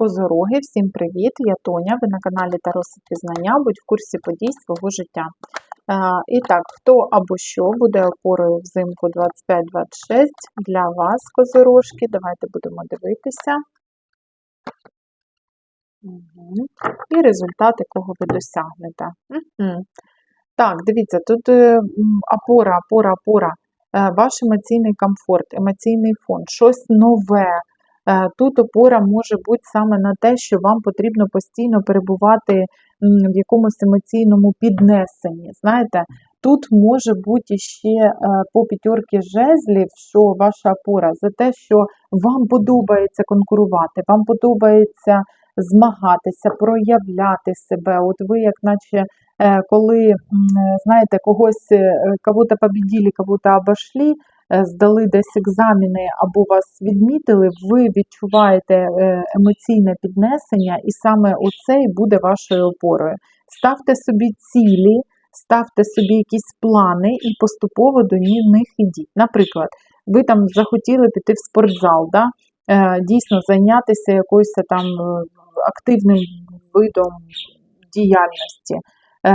Козороги, всім привіт! Я Тоня, ви на каналі Тароси Пізнання, будь в курсі подій свого життя. Е, І так, хто або що буде опорою взимку 25-26 для вас, козорожки? Давайте будемо дивитися. Угу. І результати, кого ви досягнете. Угу. Так, дивіться, тут е, опора, опора, опора. Е, Ваш емоційний комфорт, емоційний фон, щось нове. Е, Тут опора може бути саме на те, що вам потрібно постійно перебувати в якомусь емоційному піднесенні. Знаєте, тут може бути ще е, по п'ятерки жезлів, що ваша опора за те, що вам подобається конкурувати, вам подобається змагатися, проявляти себе. От ви, як наче, е, коли знаєте, когось кого-то побіділи, кого-то обошли, здали десь екзамени або вас відмітили, ви відчуваєте е, емоційне піднесення, і саме оце і буде вашою опорою. Ставте собі цілі, ставте собі якісь плани і поступово до них ідіть. Наприклад, ви там захотіли піти в спортзал, да? е, дійсно зайнятися якоюсь там е, активним видом діяльності. Е,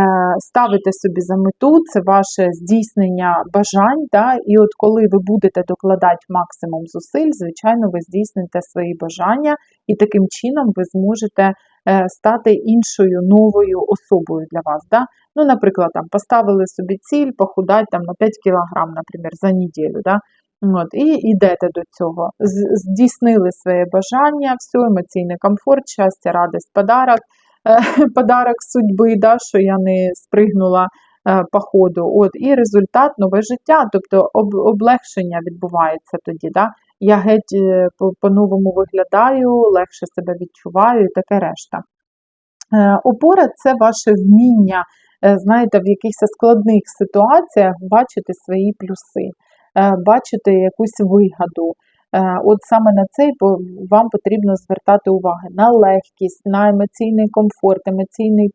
Ставите собі за мету, це ваше здійснення бажань, да? і от коли ви будете докладати максимум зусиль, звичайно, ви здійсните свої бажання, і таким чином ви зможете е, стати іншою новою особою для вас. Да? Ну, наприклад, там поставили собі ціль похудати там, на 5 кг, наприклад, за неділю. Да? От, і йдете до цього. Здійснили своє бажання, все, емоційний комфорт, щастя, радість, подарок, подарок судьби, да, що я не спригнула е, по ходу. От, і результат нове життя, тобто об, облегшення відбувається тоді. Да? Я геть е, по- по-новому виглядаю, легше себе відчуваю і таке решта. Е, Опора це ваше вміння, е, знаєте, в якихось складних ситуаціях бачити свої плюси, е, бачити якусь вигаду. Е, От саме на це вам потрібно звертати увагу на легкість, на емоційний комфорт, емоційний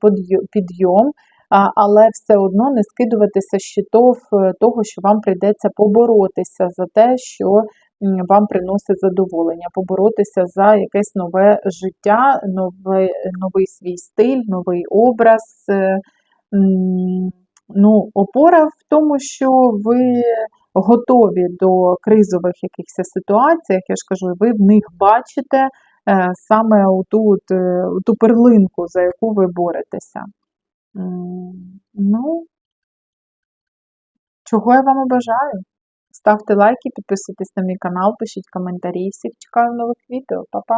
підйом, але все одно не скидуватися щитов е, того, що вам прийдеться поборотися за те, що вам приносить задоволення, поборотися за якесь нове життя, новий, новий свій стиль, новий образ. е, Ну, опора в тому, що ви готові до кризових якихось ситуацій, я ж кажу, ви в них бачите е, саме оту, е, ту перлинку, за яку ви боретеся. Ну, чого я вам бажаю? Ставте лайки, підписуйтесь на мій канал, пишіть коментарі. Всіх чекаю нових відео. Па-па!